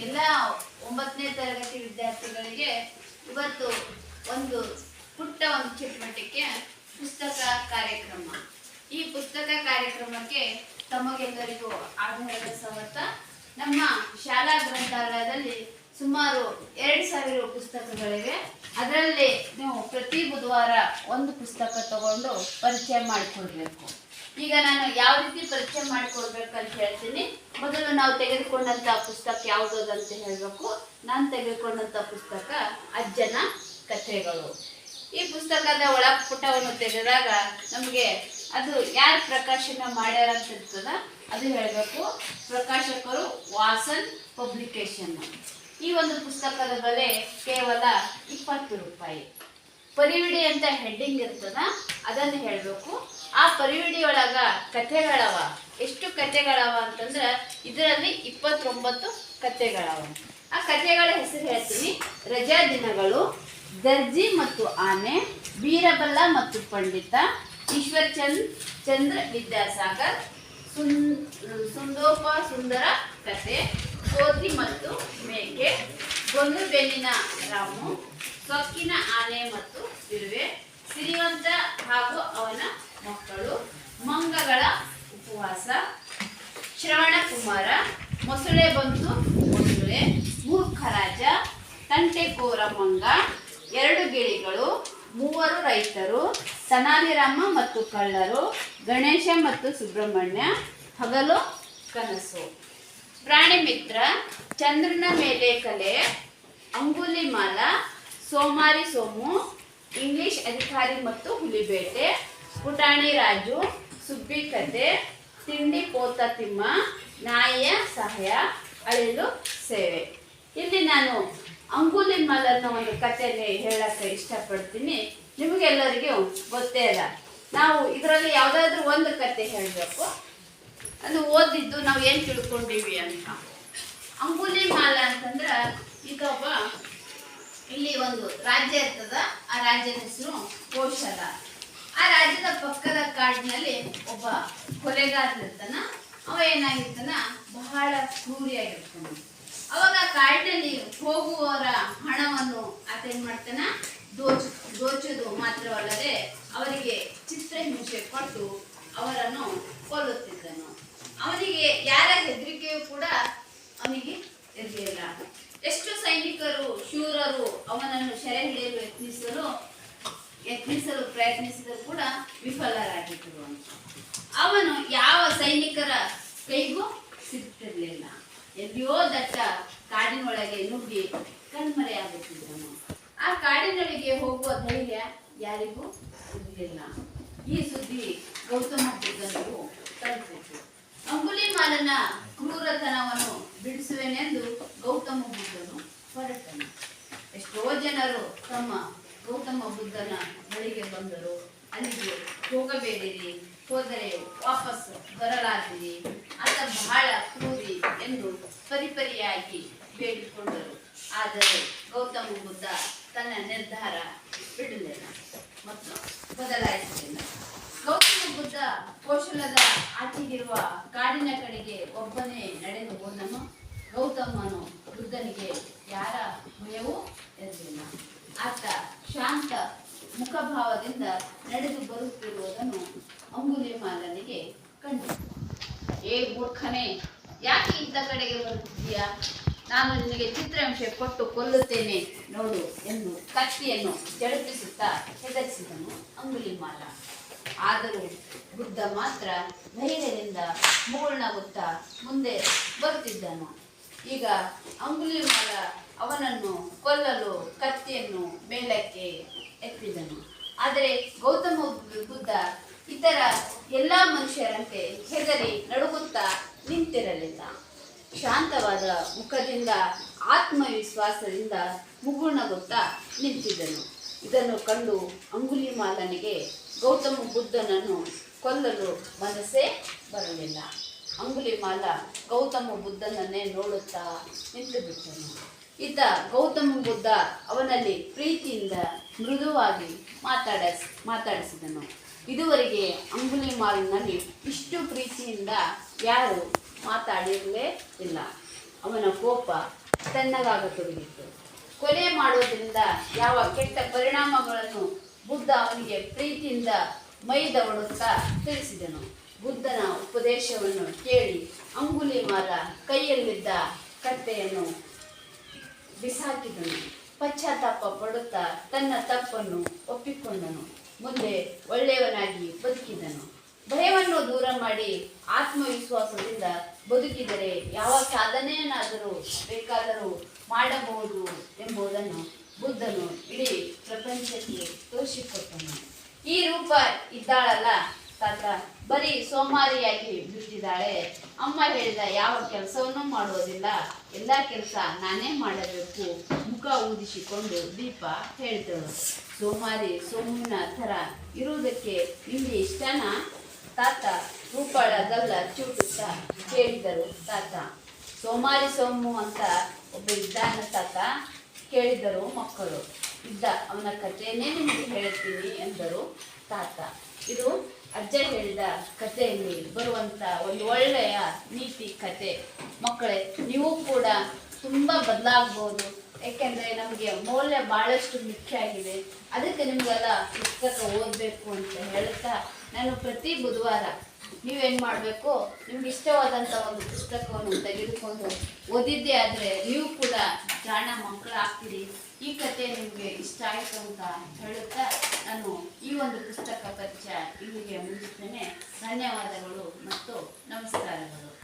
ಎಲ್ಲ ಒಂಬತ್ತನೇ ತರಗತಿ ವಿದ್ಯಾರ್ಥಿಗಳಿಗೆ ಇವತ್ತು ಒಂದು ಪುಟ್ಟ ಒಂದು ಚಟುವಟಿಕೆ ಪುಸ್ತಕ ಕಾರ್ಯಕ್ರಮ. ಈ ಪುಸ್ತಕ ಕಾರ್ಯಕ್ರಮಕ್ಕೆ ತಮಗೆಲ್ಲರಿಗೂ ಆಧಾರದ ಸವತ್ತ ನಮ್ಮ ಶಾಲಾ ಗ್ರಂಥಾಲಯದಲ್ಲಿ ಸುಮಾರು ಎರಡು ಸಾವಿರ ಪುಸ್ತಕಗಳಿವೆ. ಅದರಲ್ಲಿ ನೀವು ಪ್ರತಿ ಬುಧವಾರ ಒಂದು ಪುಸ್ತಕ ತಗೊಂಡು ಪರಿಚಯ ಮಾಡಿಕೊಡ್ಬೇಕು. ಈಗ ನಾನು ಯಾವ ರೀತಿ ಪರಿಚಯ ಅಂತ ಹೇಳ್ತೀನಿ. ಮೊದಲು ನಾವು ತೆಗೆದುಕೊಂಡಂತ ಪುಸ್ತಕ ಯಾವುದು ಅಂತ ಹೇಳಬೇಕು. ನಾನು ತೆಗೆದುಕೊಂಡಂತ ಪುಸ್ತಕ ಅಜ್ಜನ ಕಥೆಗಳು. ಈ ಪುಸ್ತಕದ ಒಳ ಪುಟವನ್ನು ತೆಗೆದಾಗ ನಮಗೆ ಅದು ಯಾರು ಪ್ರಕಾಶನ ಮಾಡ್ಯಾರ ಅಂತ ಇರ್ತದ ಅದು ಹೇಳಬೇಕು. ಪ್ರಕಾಶಕರು ವಾಸನ್ ಪಬ್ಲಿಕೇಶನ್. ಈ ಒಂದು ಪುಸ್ತಕದ ಬೆಲೆ ಕೇವಲ ಇಪ್ಪತ್ತು ರೂಪಾಯಿ. ಪರಿವಿಡಿ ಅಂತ ಹೆಡ್ಡಿಂಗ್ ಇರ್ತದ, ಅದನ್ನು ಹೇಳಬೇಕು. ಆ ಪರಿವಿಡಿ ಒಳಗ ಕಥೆಗಳವ. ಎಷ್ಟು ಕಥೆಗಳವ ಅಂತಂದ್ರೆ ಇದರಲ್ಲಿ ಇಪ್ಪತ್ತೊಂಬತ್ತು ಕಥೆಗಳವ. ಆ ಕಥೆಗಳ ಹೆಸರು ಹೇಳ್ತೀನಿ. ರಜಾ ದಿನಗಳು, ದರ್ಜಿ ಮತ್ತು ಆನೆ ಬೀರಬಲ್ಲ ಮತ್ತು ಪಂಡಿತ, ಈಶ್ವರ್ ಚಂದ್, ಚಂದ್ರ ವಿದ್ಯಾಸಾಗರ್, ಸುನ್, ಸುಂದೋಪ ಸುಂದರ ಕಥೆ ಕೋತಿ ಮತ್ತು ಮೇಕೆ ಬೆನ್ನಿನ ರಾಮು ಸೊಕ್ಕಿನ ಆನೆ ಮತ್ತು ಇರುವೆ ಸಿರಿವಂತ ಹಾಗೂ ಅವನ ಮಕ್ಕಳು, ಮಂಗಗಳ ಉಪವಾಸ, ಶ್ರವಣ ಕುಮಾರ, ಮೊಸಳೆ ಬಂತು ಮೊಸಳೆ ಮೂರ್ಖರಾಜ ತಂಟೆಕೋರ ಮಂಗ, ಎರಡು ಗಿಳಿಗಳು, ಮೂವರು ರೈತರು, ಸನಾಲಿರಾಮ ಮತ್ತು ಕಳ್ಳರು, ಗಣೇಶ ಮತ್ತು ಸುಬ್ರಹ್ಮಣ್ಯ, ಹಗಲು, ಕನಸು. ಪ್ರಾಣಿ ಮಿತ್ರ, ಚಂದ್ರನ ಮೇಲೆ ಕಲೆ ಅಂಗುಲಿಮಾಲ ಸೋಮಾರಿ ಸೋಮು, ಇಂಗ್ಲಿಷ್ ಅಧಿಕಾರಿ ಮತ್ತು ಹುಲಿಬೇಟೆ, ಪುಟಾಣಿ ರಾಜು ಸುಬ್ಬಿ ಕತೆ ತಿಂಡಿ ಪೋತ ತಿಮ್ಮ, ನಾಯಿಯ ಸಹಾಯ, ಅಳಿಲು ಸೇವೆ. ಇಲ್ಲಿ ನಾನು ಅಂಗುಲಿ ಅನ್ನೋ ಒಂದು ಕಥೆಯಲ್ಲಿ ಹೇಳಕ್ಕೆ ಇಷ್ಟಪಡ್ತೀನಿ. ನಿಮಗೆಲ್ಲರಿಗೂ ಗೊತ್ತೇ ಇಲ್ಲ ನಾವು ಇದರಲ್ಲಿ ಯಾವುದಾದ್ರೂ ಒಂದು ಕತೆ ಹೇಳಬೇಕು. ಅದು ಓದಿದ್ದು ನಾವು ಏನು ತಿಳ್ಕೊಂಡಿವಿ ಅಂತ. ಅಂಗುಲಿ ಮಾಲ ಅಂತಂದ್ರೆ ಈಗ ಒಬ್ಬ ಇಲ್ಲಿ ಒಂದು ರಾಜ್ಯ ಇರ್ತದ, ಆ ರಾಜ್ಯದ ಹೆಸರು ಕೋಶಲ ಆ ರಾಜ್ಯದ ಪಕ್ಕದ ಕಾಡಿನಲ್ಲಿ ಒಬ್ಬ ಕೊಲೆಗಾರನಿರ್ತಾನ ಅವ ಏನಾಗಿರ್ತಾನ, ಬಹಳ ಕ್ರೂರಿಯಾಗಿರ್ತಾನ. ಅವಾಗ ಕಾಡಿನಲ್ಲಿ ಹೋಗುವವರ ಹಣವನ್ನು ಆತ ಏನ್ ಮಾಡ್ತಾನ, ದೋಚು, ದೋಚೋದು ಮಾತ್ರವಲ್ಲದೆ ಅವರಿಗೆ ಚಿತ್ರಹಿಂಸೆ ಕೊಟ್ಟು ಅವರನ್ನು ಕೊಲ್ಲುತ್ತಿದ್ದನು. ಅವನಿಗೆ ಯಾರ ಹೆದರಿಕೆಯೂ ಕೂಡ ಅವನಿಗೆ ಇರಲಿಲ್ಲ ಎಷ್ಟು ಸೈನಿಕರು ಶೂರರು ಅವನನ್ನು ಸೆರೆ ಹಿಡಿಯಲು ಯತ್ನಿಸಲು ಯತ್ನಿಸಲು ಪ್ರಯತ್ನಿಸಿದರೂ ಕೂಡ ವಿಫಲರಾಗಿದ್ದರು. ಅವನು ಯಾವ ಸೈನಿಕರ ಕೈಗೂ ಸಿಗ್ತಿರ್ಲಿಲ್ಲ. ಎಲ್ಲಿಯೋ ದಟ್ಟ ಕಾಡಿನೊಳಗೆ ನುಗ್ಗಿ ಕಣ್ಮರೆಯಾಗುತ್ತಿದ್ದನು. ಆ ಕಾಡಿನೊಳಗೆ ಹೋಗುವ ಧೈರ್ಯ ಯಾರಿಗೂ ಇರಲಿಲ್ಲ. ಈ ಸುದ್ದಿ ಗೌತಮ ಬುದ್ಧನಿಗೂ ತಲುಪಿತು. ಅಂಗುಲಿಮಾಲನ ಕ್ರೂರತನವನ್ನು ಬಿಡಿಸುವೆನೆಂದು ಗೌತಮ ಬುದ್ಧನು ಹೊರಟನು. ಎಷ್ಟೋ ಜನರು ತಮ್ಮ ಗೌತಮ ಬುದ್ಧನ ಬಳಿಗೆ ಬಂದರು. ಅಲ್ಲಿಗೆ ಹೋಗಬೇಡಿರಿ, ಹೋದರೆ ವಾಪಸ್ ಬರಲಾಗಿರಿ ಆತ ಬಹಳ ಕ್ರೂರಿ ಎಂದು ಪರಿಪರಿಯಾಗಿ ಬೇಡಿಕೊಂಡರು. ಆದರೆ ಗೌತಮ ಬುದ್ಧ ತನ್ನ ನಿರ್ಧಾರ ಬಿಡಲಿಲ್ಲ ಮತ್ತು ಬದಲಾಯಿಸಲಿಲ್ಲ ಗೌತಮ ಬುದ್ಧ ಕೌಶಲದ ಆಚೆಗಿರುವ ಕಾಡಿನ ಕಡೆಗೆ ಒಬ್ಬನೇ ನಡೆದು ಹೋದನು ಗೌತಮನು ಬುದ್ಧನಿಗೆ, ಯಾರ ಭಯವೂ ಇರಲಿಲ್ಲ ಆತ ಶಾಂತ ಮುಖಭಾವದಿಂದ ನಡೆದು ಬರುತ್ತಿರುವುದನ್ನು ಅಂಗುಲಿಮಾಲನಿಗೆ ಕಂಡು ಏ ಮೂರ್ಖನೇ, ಯಾಕೆ ಇದ್ದ ಕಡೆಗೆ ಬರುತ್ತಿದ್ದೀಯಾ ನಾನು ನಿನಗೆ ಚಿತ್ರಾಂಶ ಕೊಟ್ಟು ಕೊಲ್ಲುತ್ತೇನೆ ನೋಡು ಎಂದು ಕತ್ತಿಯನ್ನು ಜಳುಪಿಸುತ್ತಾ ಹೆದರಿಸಿದನು ಅಂಗುಲಿಮಾಲ. ಆದರೂ ಬುದ್ಧ ಮಾತ್ರ ಧೈರ್ಯದಿಂದ ಮೂರ್ಣಗುತ್ತಾ ಮುಂದೆ ಬರುತ್ತಿದ್ದನು. ಈಗ ಅಂಗುಲಿಮಾಲ ಅವನನ್ನು ಕೊಲ್ಲಲು ಕತ್ತಿಯನ್ನು ಮೇಲಕ್ಕೆ ಎತ್ತಿದನು. ಆದರೆ ಗೌತಮ ಬುದ್ಧ ಇತರ ಎಲ್ಲ ಮನುಷ್ಯರಂತೆ ಹೆದರಿ ನಡುಗುತ್ತಾ ನಿಂತಿರಲಿಲ್ಲ. ಶಾಂತವಾದ ಮುಖದಿಂದ, ಆತ್ಮವಿಶ್ವಾಸದಿಂದ ಮುಗುಣಗೊತ್ತಾ ನಿಂತಿದ್ದನು. ಇದನ್ನು ಕಂಡು ಅಂಗುಲಿಮಾಲನಿಗೆ ಗೌತಮ ಬುದ್ಧನನ್ನು ಕೊಲ್ಲಲು ಮನಸ್ಸೇ ಬರಲಿಲ್ಲ. ಅಂಗುಲಿಮಾಲ ಗೌತಮ ಬುದ್ಧನನ್ನೇ ನೋಡುತ್ತಾ ನಿಂತು ಬಿಟ್ಟನು ಇದ್ದ ಗೌತಮ ಬುದ್ಧ ಅವನಲ್ಲಿ ಪ್ರೀತಿಯಿಂದ ಮೃದುವಾಗಿ ಮಾತಾಡಸ್, ಮಾತಾಡಿಸಿದನು. ಇದುವರೆಗೆ ಅಂಗುಲಿಮಾಲಿನಲ್ಲಿ ಇಷ್ಟು ಪ್ರೀತಿಯಿಂದ ಯಾರು ಮಾತಾಡಿರಲೇ ಇಲ್ಲ ಅವನ ಕೋಪ ತಣ್ಣಗಾಗತೊಡಗಿತ್ತು ಕೊಲೆ ಮಾಡೋದ್ರಿಂದ ಯಾವ ಕೆಟ್ಟ ಪರಿಣಾಮಗಳನ್ನು ಬುದ್ಧ ಅವನಿಗೆ ಪ್ರೀತಿಯಿಂದ ಮೈದವಡುತ್ತಾ ತಿಳಿಸಿದನು. ಬುದ್ಧನ ಉಪದೇಶವನ್ನು ಕೇಳಿ ಅಂಗುಲಿಮಾಲ ಕೈಯಲ್ಲಿದ್ದ ಕತ್ತೆಯನ್ನು ಬಿಸಾಕಿದನು. ಪಶ್ಚಾತ್ತಾಪ ಪಡುತ್ತಾ ತನ್ನ ತಪ್ಪನ್ನು ಒಪ್ಪಿಕೊಂಡನು. ಮುಂದೆ ಒಳ್ಳೆಯವನಾಗಿ ಬದುಕಿದನು. ಭಯವನ್ನು ದೂರ ಮಾಡಿ ಆತ್ಮವಿಶ್ವಾಸದಿಂದ ಬದುಕಿದರೆ ಯಾವ ಸಾಧನೆಯನ್ನಾದರೂ ಬೇಕಾದರೂ ಮಾಡಬಹುದು ಎಂಬುದನ್ನು ಬುದ್ಧನು ಇಡೀ ಪ್ರಪಂಚಕ್ಕೆ ತೋರಿಸಿಕೊಟ್ಟನು. ಈ ರೂಪ ಇದ್ದಾಳಲ್ಲ? ತಾತ ಬರೀ ಸೋಮಾರಿಯಾಗಿ ಬಿಟ್ಟಿದ್ದಾಳೆ. ಅಮ್ಮ ಹೇಳಿದ ಯಾವ ಕೆಲಸವನ್ನು ಮಾಡೋದಿಲ್ಲ. ಎಲ್ಲ ಕೆಲಸ ನಾನೇ ಮಾಡಬೇಕು. ಮುಖ ಊದಿಸಿಕೊಂಡು ದೀಪ ಹೇಳ್ತಳು. ಸೋಮಾರಿ ಸೋಮುವಿನ ಥರ ಇರುವುದಕ್ಕೆ ನಿಮಗೆ ಇಷ್ಟನಾ? ತಾತ ರೂಪಾಳ ಗಲ್ಲ ಚೂಟುತ್ತಾ ಕೇಳಿದರು. ತಾತ, ಸೋಮಾರಿ ಸೋಮು ಅಂತ ಒಬ್ಬ ಇದ್ದಾನ ತಾತ? ಕೇಳಿದರು ಮಕ್ಕಳು. ಇದ್ದ ಅವನ ಕಥೆಯನ್ನೇ ನಿಮಗೆ ಹೇಳ್ತೀನಿ ಎಂದರು ತಾತ. ಇದು ಅಜ್ಜ ಹೇಳಿದ ಕಥೆಯಲ್ಲಿ ಬರುವಂತ ಒಂದು ಒಳ್ಳೆಯ ನೀತಿ ಕತೆ ಮಕ್ಕಳೇ, ನೀವು ಕೂಡ ತುಂಬಾ ಬದಲಾಗ್ಬೋದು. ಯಾಕೆಂದ್ರೆ ನಮಗೆ ಮೌಲ್ಯ ಬಹಳಷ್ಟು ಮುಖ್ಯ ಆಗಿದೆ. ಅದಕ್ಕೆ ನಿಮಗೆಲ್ಲ ಪುಸ್ತಕ ಓದಬೇಕು ಅಂತ ಹೇಳ್ತಾ ನಾನು ಪ್ರತಿ ಬುಧವಾರ ನೀವೇನ್ ಮಾಡಬೇಕು? ನಿಮ್ಗೆ ಇಷ್ಟವಾದಂಥ ಒಂದು ಪುಸ್ತಕವನ್ನು ತೆಗೆದುಕೊಂಡು ಓದಿದ್ದೆ ಆದರೆ ನೀವು ಕೂಡ ಜಾಣ ಮಕ್ಕಳಾಗ್ತೀರಿ. ಈ ಕತೆ ನಿಮಗೆ ಇಷ್ಟ ಆಯಿತು ಅಂತ ಹೇಳುತ್ತಾ ನಾನು ಈ ಒಂದು ಪುಸ್ತಕ ಪರಿಚಯ ಇಲ್ಲಿಗೆ ಮುಗಿಸ್ತೇನೆ. ಧನ್ಯವಾದಗಳು ಮತ್ತು ನಮಸ್ಕಾರಗಳು.